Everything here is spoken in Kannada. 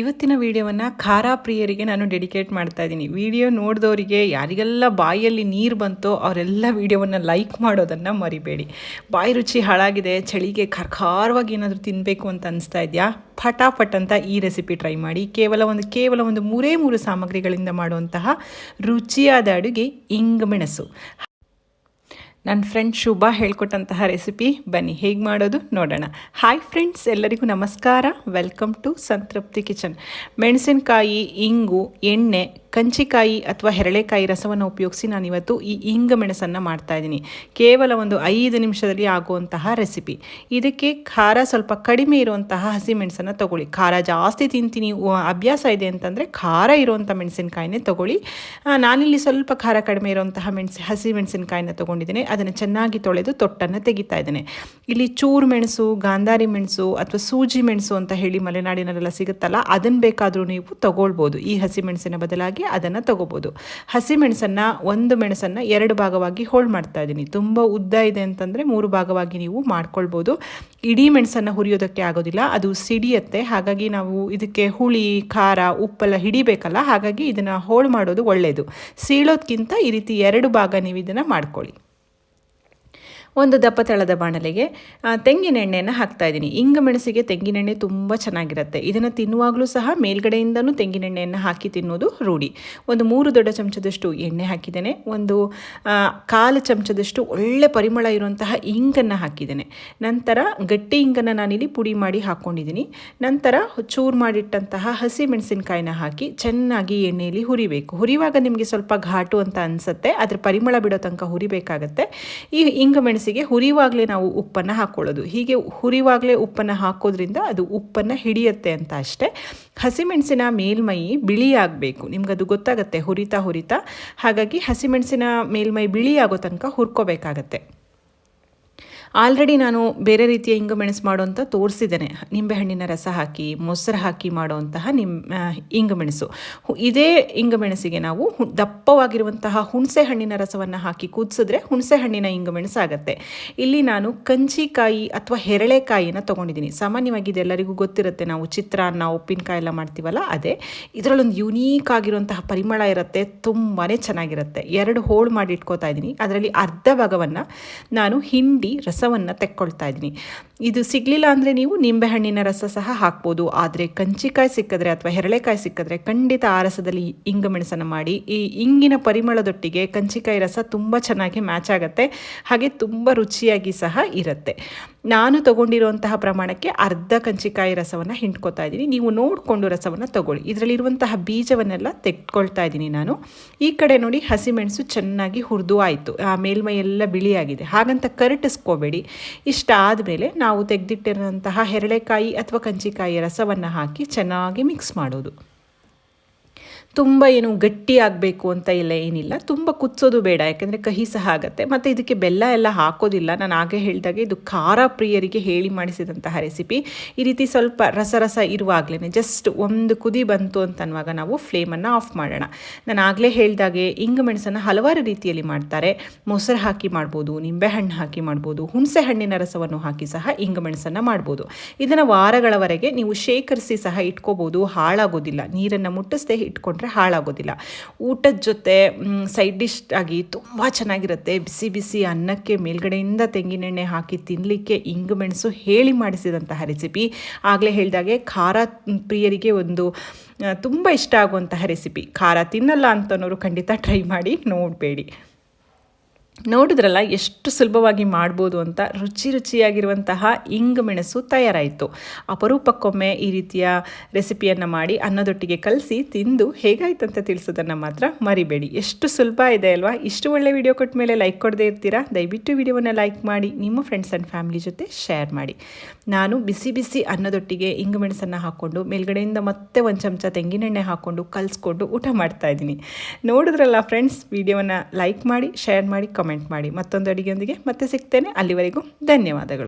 ಇವತ್ತಿನ ವಿಡಿಯೋವನ್ನು ಖಾರ ಪ್ರಿಯರಿಗೆ ನಾನು ಡೆಡಿಕೇಟ್ ಮಾಡ್ತಾ ಇದ್ದೀನಿ. ವಿಡಿಯೋ ನೋಡಿದವರಿಗೆ ಯಾರಿಗೆಲ್ಲ ಬಾಯಲ್ಲಿ ನೀರು ಬಂತೋ ಅವರೆಲ್ಲ ವಿಡಿಯೋವನ್ನು ಲೈಕ್ ಮಾಡೋದನ್ನು ಮರಿಬೇಡಿ. ಬಾಯಿ ರುಚಿ ಹಾಳಾಗಿದೆ, ಚಳಿಗೆ ಖಾರವಾಗಿ ಏನಾದರೂ ತಿನ್ನಬೇಕು ಅಂತ ಅನಿಸ್ತಾ ಇದೆಯಾ? ಫಟಾಫಟ್ ಅಂತ ಈ ರೆಸಿಪಿ ಟ್ರೈ ಮಾಡಿ. ಕೇವಲ ಒಂದು ಕೇವಲ ಒಂದು ಮೂರೇ ಮೂರು ಸಾಮಗ್ರಿಗಳಿಂದ ಮಾಡುವಂತಹ ರುಚಿಯಾದ ಅಡುಗೆ ಇಂಗ್ ಮೆಣಸು ನನ್ನ ಫ್ರೆಂಡ್ ಶುಭ ಹೇಳ್ಕೊಟ್ಟಂತಹ ರೆಸಿಪಿ ಬನ್ನಿ, ಹೇಗೆ ಮಾಡೋದು ನೋಡೋಣ. ಹಾಯ್ ಫ್ರೆಂಡ್ಸ್ ಎಲ್ಲರಿಗೂ ನಮಸ್ಕಾರ. Welcome to Santrupti kitchen. ಮೆಣಸಿನಕಾಯಿ, ಇಂಗು, ಎಣ್ಣೆ ಕಂಚಿಕಾಯಿ ಅಥವಾ ಹೆರಳೆಕಾಯಿ ರಸವನ್ನು ಉಪಯೋಗಿಸಿ ನಾನಿವತ್ತು ಈ ಇಂಗ ಮೆಣಸನ್ನು ಮಾಡ್ತಾ ಇದ್ದೀನಿ. ಕೇವಲ ಒಂದು ಐದು ನಿಮಿಷದಲ್ಲಿ ಆಗುವಂತಹ ರೆಸಿಪಿ. ಇದಕ್ಕೆ ಖಾರ ಸ್ವಲ್ಪ ಕಡಿಮೆ ಇರುವಂತಹ ಹಸಿ ಮೆಣಸನ್ನು ತಗೊಳ್ಳಿ. ಖಾರ ಜಾಸ್ತಿ ತಿಂತೀನಿ ಅಭ್ಯಾಸ ಇದೆ ಅಂತಂದರೆ ಖಾರ ಇರುವಂಥ ಮೆಣಸಿನಕಾಯಿನೇ ತಗೊಳ್ಳಿ. ನಾನಿಲ್ಲಿ ಸ್ವಲ್ಪ ಖಾರ ಕಡಿಮೆ ಇರುವಂತಹ ಮೆಣಸು ಹಸಿ ಮೆಣಸಿನಕಾಯಿನ ತೊಗೊಂಡಿದ್ದೀನಿ. ಅದನ್ನು ಚೆನ್ನಾಗಿ ತೊಳೆದು ತೊಟ್ಟನ್ನು ತೆಗಿತಾ ಇದ್ದೇನೆ. ಇಲ್ಲಿ ಚೂರು ಮೆಣಸು, ಗಾಂಧಾರಿ ಮೆಣಸು ಅಥವಾ ಸೂಜಿ ಮೆಣಸು ಅಂತ ಹೇಳಿ ಮಲೆನಾಡಿನಲ್ಲೆಲ್ಲ ಸಿಗುತ್ತಲ್ಲ ಅದನ್ನು ಬೇಕಾದರೂ ನೀವು ತಗೊಳ್ಬೋದು. ಈ ಹಸಿ ಮೆಣಸಿನ ಬದಲಾಗಿ ಅದನ್ನು ತಗೋಬೋದು. ಹಸಿ ಮೆಣಸನ್ನು ಒಂದು ಮೆಣಸನ್ನು ಎರಡು ಭಾಗವಾಗಿ ಹೋಳ್ ಮಾಡ್ತಾ ಇದ್ದೀನಿ ತುಂಬ ಉದ್ದ ಇದೆ ಅಂತಂದರೆ ಮೂರು ಭಾಗವಾಗಿ ನೀವು ಮಾಡ್ಕೊಳ್ಬೋದು. ಇಡೀ ಮೆಣಸನ್ನು ಹುರಿಯೋದಕ್ಕೆ ಆಗೋದಿಲ್ಲ. ಅದು ಸಿಡಿಯತ್ತೆ. ಹಾಗಾಗಿ ನಾವು ಇದಕ್ಕೆ ಹುಳಿ, ಖಾರ, ಉಪ್ಪೆಲ್ಲ ಹಿಡಿಬೇಕಲ್ಲ? ಹಾಗಾಗಿ ಇದನ್ನು ಹೋಳು ಮಾಡೋದು ಒಳ್ಳೆಯದು ಸೀಳೋದಕ್ಕಿಂತ ಈ ರೀತಿ ಎರಡು ಭಾಗ ನೀವು ಇದನ್ನು ಮಾಡ್ಕೊಳ್ಳಿ. ಒಂದು ದಪ್ಪ ತಳದ ಬಾಣಲೆಗೆ ತೆಂಗಿನ ಎಣ್ಣೆಯನ್ನು ಹಾಕ್ತಾ ಇದ್ದೀನಿ. ಇಂಗ ಮೆಣಸಿಗೆ ತೆಂಗಿನೆಣ್ಣೆ ತುಂಬ ಚೆನ್ನಾಗಿರುತ್ತೆ. ಇದನ್ನು ತಿನ್ನುವಾಗಲೂ ಸಹ ಮೇಲ್ಗಡೆಯಿಂದನೂ ತೆಂಗಿನೆಣ್ಣೆಯನ್ನು ಹಾಕಿ ತಿನ್ನೋದು ರೂಢಿ. ಒಂದು ಮೂರು ದೊಡ್ಡ ಚಮಚದಷ್ಟು ಎಣ್ಣೆ ಹಾಕಿದ್ದೇನೆ. ಒಂದು ಕಾಲು ಚಮಚದಷ್ಟು ಒಳ್ಳೆ ಪರಿಮಳ ಇರುವಂತಹ ಇಂಗನ್ನು ಹಾಕಿದ್ದೇನೆ. ನಂತರ ಗಟ್ಟಿ ಇಂಗನ್ನು ನಾನಿಲ್ಲಿ ಪುಡಿ ಮಾಡಿ ಹಾಕ್ಕೊಂಡಿದ್ದೀನಿ ನಂತರ ಚೂರು ಮಾಡಿಟ್ಟಂತಹ ಹಸಿ ಮೆಣಸಿನಕಾಯಿನ ಹಾಕಿ ಚೆನ್ನಾಗಿ ಎಣ್ಣೆಯಲ್ಲಿ ಹುರಿಬೇಕು. ಹುರಿಯುವಾಗ ನಿಮಗೆ ಸ್ವಲ್ಪ ಘಾಟು ಅಂತ ಅನಿಸುತ್ತೆ. ಅದರ ಪರಿಮಳ ಬಿಡೋ ತನಕ ಹುರಿಬೇಕಾಗತ್ತೆ. ಈ ಇಂಗ ಮೆಣಸು ಮೆಣಸಿಗೆ ಹುರಿವಾಗಲೇ ನಾವು ಉಪ್ಪನ್ನು ಹಾಕ್ಕೊಳ್ಳೋದು ಹೀಗೆ ಹುರಿವಾಗಲೇ ಉಪ್ಪನ್ನು ಹಾಕೋದ್ರಿಂದ ಅದು ಉಪ್ಪನ್ನು ಹಿಡಿಯುತ್ತೆ ಅಂತ ಅಷ್ಟೇ. ಹಸಿಮೆಣಸಿನ ಮೇಲ್ಮೈ ಬಿಳಿಯಾಗಬೇಕು. ಅದು ಗೊತ್ತಾಗುತ್ತೆ, ಹುರಿತಾ ಹುರಿತಾ. ಹಾಗಾಗಿ ಹಸಿಮೆಣಸಿನ ಮೇಲ್ಮೈ ಬಿಳಿ ಆಗೋ ತನಕ ಹುರ್ಕೋಬೇಕಾಗತ್ತೆ. ಆಲ್ರೆಡಿ ನಾನು ಬೇರೆ ರೀತಿಯ ಇಂಗು ಮೆಣಸು ಮಾಡುವಂಥ ತೋರಿಸಿದ್ದೇನೆ. ನಿಂಬೆಹಣ್ಣಿನ ರಸ ಹಾಕಿ, ಮೊಸರು ಹಾಕಿ ಮಾಡುವಂತಹ ನಿಮ್ಮ ಇಂಗು ಮೆಣಸು. ಇದೇ ಇಂಗು ಮೆಣಸಿಗೆ ನಾವು ದಪ್ಪವಾಗಿರುವಂತಹ ಹುಣಸೆ ಹಣ್ಣಿನ ರಸವನ್ನು ಹಾಕಿ ಕುದಿಸಿದ್ರೆ ಹುಣಸೆ ಹಣ್ಣಿನ ಇಂಗು ಮೆಣಸು ಆಗುತ್ತೆ. ಇಲ್ಲಿ ನಾನು ಕಂಚಿಕಾಯಿ ಅಥವಾ ಹೆರಳೆಕಾಯಿನ ತೊಗೊಂಡಿದ್ದೀನಿ. ಸಾಮಾನ್ಯವಾಗಿ ಇದೆಲ್ಲರಿಗೂ ಗೊತ್ತಿರುತ್ತೆ. ನಾವು ಚಿತ್ರಾನ್ನ ಉಪ್ಪಿನಕಾಯಿ ಎಲ್ಲ ಮಾಡ್ತೀವಲ್ಲ, ಅದೇ. ಇದರಲ್ಲೊಂದು ಯುನೀಕ್ ಆಗಿರುವಂತಹ ಪರಿಮಳ ಇರುತ್ತೆ. ತುಂಬಾ ಚೆನ್ನಾಗಿರುತ್ತೆ. ಎರಡು ಹೋಳು ಮಾಡಿ ಇಟ್ಕೋತಾ ಇದ್ದೀನಿ. ಅದರಲ್ಲಿ ಅರ್ಧ ಭಾಗವನ್ನು ನಾನು ಹಿಂಡಿ, ರಸ ರಸವನ್ನು ತೆಕ್ಕೊಳ್ತಾ ಇದ್ದೀನಿ. ಇದು ಸಿಗಲಿಲ್ಲ ಅಂದರೆ ನೀವು ನಿಂಬೆಹಣ್ಣಿನ ರಸ ಸಹ ಹಾಕ್ಬೋದು. ಆದರೆ ಕಂಚಿಕಾಯಿ ಸಿಕ್ಕಿದ್ರೆ ಅಥವಾ ಹೆರಳೆಕಾಯಿ ಸಿಕ್ಕಿದ್ರೆ ಖಂಡಿತ ಆ ರಸದಲ್ಲಿ ಇಂಗು ಮೆಣಸನ್ನು ಮಾಡಿ. ಈ ಇಂಗಿನ ಪರಿಮಳದೊಟ್ಟಿಗೆ ಕಂಚಿಕಾಯಿ ರಸ ತುಂಬ ಚೆನ್ನಾಗಿ ಮ್ಯಾಚ್ ಆಗುತ್ತೆ. ಹಾಗೆ ತುಂಬ ರುಚಿಯಾಗಿ ಸಹ ಇರುತ್ತೆ. ನಾನು ತಗೊಂಡಿರುವಂತಹ ಪ್ರಮಾಣಕ್ಕೆ ಅರ್ಧ ಕಂಚಿಕಾಯಿ ರಸವನ್ನು ಹಿಂಡ್ಕೊತಾ ಇದ್ದೀನಿ. ನೀವು ನೋಡಿಕೊಂಡು ರಸವನ್ನು ತಗೊಳ್ಳಿ. ಇದರಲ್ಲಿರುವಂತಹ ಬೀಜವನ್ನೆಲ್ಲ ತೆಗೆದುಕೊಳ್ತಾ ಇದ್ದೀನಿ ನಾನು. ಈ ಕಡೆ ನೋಡಿ ಹಸಿಮೆಣಸು ಚೆನ್ನಾಗಿ ಹುರಿದು ಆಯಿತು. ಆ ಮೇಲ್ಮೈ ಎಲ್ಲ ಬಿಳಿಯಾಗಿದೆ. ಹಾಗಂತ ಕರಟಿಸ್ಕೋಬೇಡಿ. ಇಷ್ಟ ಆದಮೇಲೆ ನಾವು ತೆಗೆದಿಟ್ಟಿರುವಂತಹ ಹೆರಳೆಕಾಯಿ ಅಥವಾ ಕಂಚಿಕಾಯಿ ರಸವನ್ನು ಹಾಕಿ ಚೆನ್ನಾಗಿ ಮಿಕ್ಸ್ ಮಾಡೋದು. ತುಂಬ ಏನು ಗಟ್ಟಿ ಆಗಬೇಕು ಅಂತ ಇಲ್ಲ, ಏನಿಲ್ಲ. ತುಂಬ ಕುದಿಸೋದು ಬೇಡ, ಯಾಕೆಂದರೆ ಕಹಿ ಸಹ ಆಗುತ್ತೆ. ಮತ್ತು ಇದಕ್ಕೆ ಬೆಲ್ಲ ಎಲ್ಲ ಹಾಕೋದಿಲ್ಲ. ನಾನು ಹಾಗೆ ಹೇಳಿದಾಗೆ ಇದು ಖಾರ ಪ್ರಿಯರಿಗೆ ಹೇಳಿ ಮಾಡಿಸಿದಂತಹ ರೆಸಿಪಿ ಈ ರೀತಿ ಸ್ವಲ್ಪ ರಸ ರಸ ಇರುವಾಗಲೇ ಜಸ್ಟ್ ಒಂದು ಕುದಿ ಬಂತು ಅಂತ ಅನ್ನುವಾಗ ನಾವು ಫ್ಲೇಮನ್ನು ಆಫ್ ಮಾಡೋಣ. ನಾನು ಆಗಲೇ ಹೇಳಿದಾಗೆ ಇಂಗು ಮೆಣಸನ್ನು ಹಲವಾರು ರೀತಿಯಲ್ಲಿ ಮಾಡ್ತಾರೆ. ಮೊಸರು ಹಾಕಿ ಮಾಡ್ಬೋದು, ನಿಂಬೆಹಣ್ಣು ಹಾಕಿ ಮಾಡ್ಬೋದು, ಹುಣಸೆ ಹಣ್ಣಿನ ರಸವನ್ನು ಹಾಕಿ ಸಹ ಇಂಗು ಮೆಣಸನ್ನು ಮಾಡ್ಬೋದು. ಇದನ್ನು ವಾರಗಳವರೆಗೆ ನೀವು ಶೇಖರಿಸಿ ಸಹ ಇಟ್ಕೋಬೋದು, ಹಾಳಾಗೋದಿಲ್ಲ. ನೀರನ್ನು ಮುಟ್ಟಿಸದೆ ಇಟ್ಕೊಂಡ್ರೆ ಹಾಳಾಗೋದಿಲ್ಲ. ಊಟದ ಜೊತೆ ಸೈಡ್ ಡಿಶ್ ಆಗಿ ತುಂಬ ಚೆನ್ನಾಗಿರುತ್ತೆ. ಬಿಸಿ ಬಿಸಿ ಅನ್ನಕ್ಕೆ ಮೇಲ್ಗಡೆಯಿಂದ ತೆಂಗಿನೆಣ್ಣೆ ಹಾಕಿ ತಿನ್ನಲಿಕ್ಕೆ ಇಂಗು ಮೆಣಸು ಹೇಳಿ ಮಾಡಿಸಿದಂತಹ ರೆಸಿಪಿ ಆಗಲೇ ಹೇಳಿದಾಗೆ ಖಾರ ಪ್ರಿಯರಿಗೆ ಒಂದು ತುಂಬ ಇಷ್ಟ ಆಗುವಂತಹ ರೆಸಿಪಿ ಖಾರ ತಿನ್ನಲ್ಲ ಅಂತನೋರು ಖಂಡಿತ ಟ್ರೈ ಮಾಡಿ, ನೋಡಬೇಡಿ. ನೋಡಿದ್ರಲ್ಲ, ಎಷ್ಟು ಸುಲಭವಾಗಿ ಮಾಡ್ಬೋದು ಅಂತ ರುಚಿ ರುಚಿಯಾಗಿರುವಂತಹ ಇಂಗ್ ಮೆಣಸು ತಯಾರಾಯಿತು. ಅಪರೂಪಕ್ಕೊಮ್ಮೆ ಈ ರೀತಿಯ ರೆಸಿಪಿಯನ್ನು ಮಾಡಿ ಅನ್ನದೊಟ್ಟಿಗೆ ಕಲಸಿ ತಿಂದು ಹೇಗಾಯ್ತು ಅಂತ ತಿಳಿಸೋದನ್ನು ಮಾತ್ರ ಮರಿಬೇಡಿ. ಎಷ್ಟು ಸುಲಭ ಇದೆ ಅಲ್ವಾ? ಇಷ್ಟು ಒಳ್ಳೆ ವಿಡಿಯೋ ಕೊಟ್ಟ ಮೇಲೆ ಲೈಕ್ ಕೊಡದೇ ಇರ್ತೀರಾ? ದಯವಿಟ್ಟು ವಿಡಿಯೋವನ್ನು ಲೈಕ್ ಮಾಡಿ, ನಿಮ್ಮ ಫ್ರೆಂಡ್ಸ್ ಆ್ಯಂಡ್ ಫ್ಯಾಮಿಲಿ ಜೊತೆ ಶೇರ್ ಮಾಡಿ. ನಾನು ಬಿಸಿ ಬಿಸಿ ಅನ್ನದೊಟ್ಟಿಗೆ ಇಂಗು ಮೆಣಸನ್ನು ಹಾಕ್ಕೊಂಡು, ಮೇಲ್ಗಡೆಯಿಂದ ಮತ್ತೆ ಒಂದು ಚಮಚ ತೆಂಗಿನೆಣ್ಣೆ ಹಾಕ್ಕೊಂಡು ಕಲಿಸ್ಕೊಂಡು ಊಟ ಮಾಡ್ತಾ ಇದ್ದೀನಿ. ನೋಡಿದ್ರಲ್ಲ ಫ್ರೆಂಡ್ಸ್, ವಿಡಿಯೋವನ್ನು ಲೈಕ್ ಮಾಡಿ, ಶೇರ್ ಮಾಡಿ ಕಮೆಂಟ್ ಮಾಡಿ ಮತ್ತೊಂದು ಅಡಿಗೆಯೊಂದಿಗೆ ಮತ್ತೆ ಸಿಗ್ತೇನೆ. ಅಲ್ಲಿವರೆಗೂ ಧನ್ಯವಾದಗಳು.